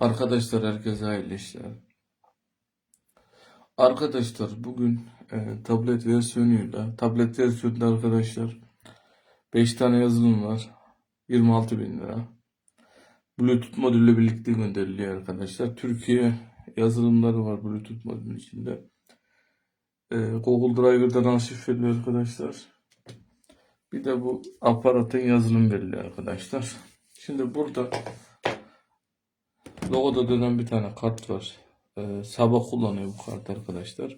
Arkadaşlar herkese hayırlı işler. Arkadaşlar bugün e, tablet versiyonuyla tablet versiyonunda arkadaşlar 5 tane yazılım var. 26 bin lira. Bluetooth modülle birlikte gönderiliyor arkadaşlar. Türkiye yazılımları var Bluetooth modülün içinde. E, Google Driver'dan arşiv veriliyor arkadaşlar. Bir de bu aparatın yazılım veriliyor arkadaşlar. Şimdi burada Logoda dönen bir tane kart var. Ee, sabah kullanıyor bu kart arkadaşlar.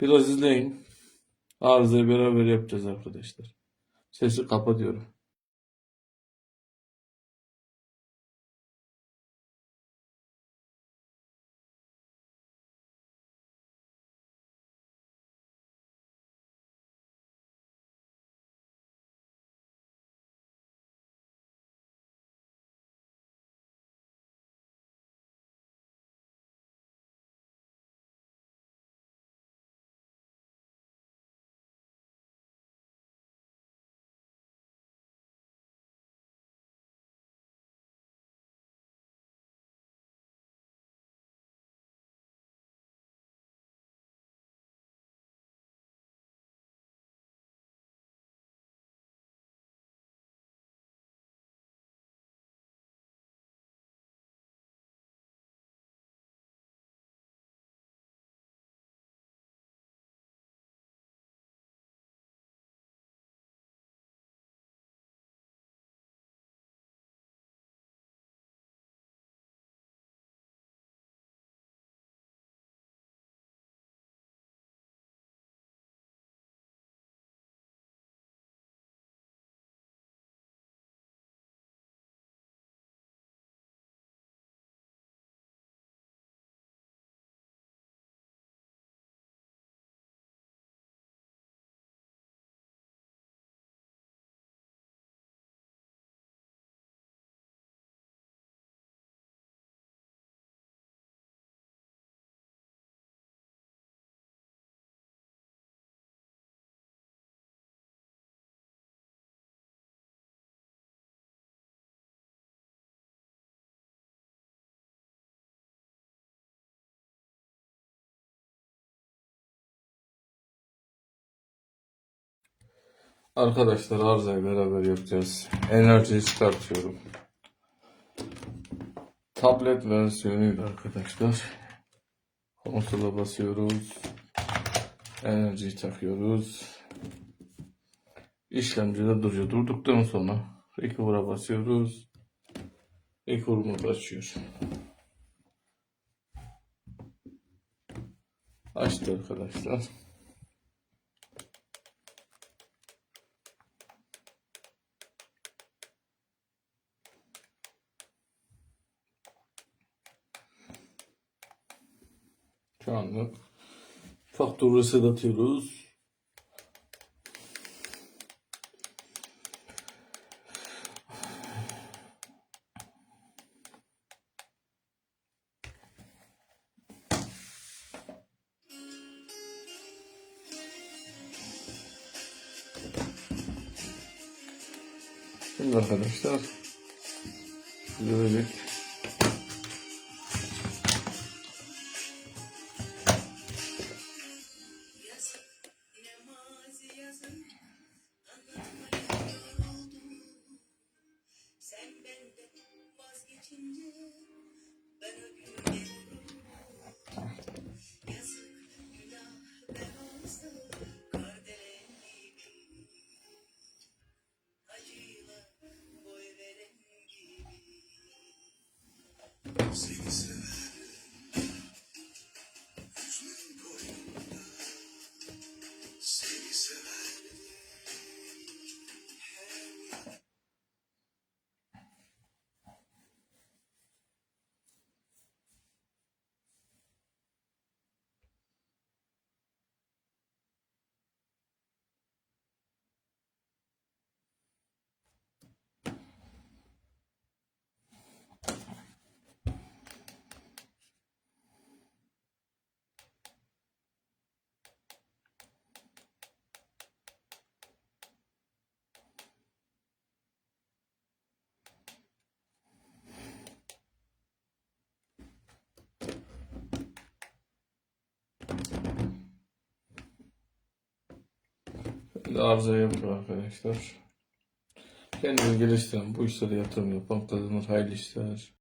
Biraz izleyin. Arızayı beraber yapacağız arkadaşlar. Sesi kapatıyorum. Arkadaşlar arızayı beraber yapacağız. Enerjiyi çıkartıyorum. Tablet versiyonuyla arkadaşlar. Konsola basıyoruz. Enerjiyi takıyoruz. İşlemcide duruyor. Durduktan sonra Recover'a basıyoruz. Recover'ımız açıyor. Açtı arkadaşlar. Şu anda faktör reset. Şimdi arkadaşlar böyle Seni sever. Bir de arıza yapıyor arkadaşlar. Kendini geliştiren bu işlere yatırım yapan kazanır hayırlı işler.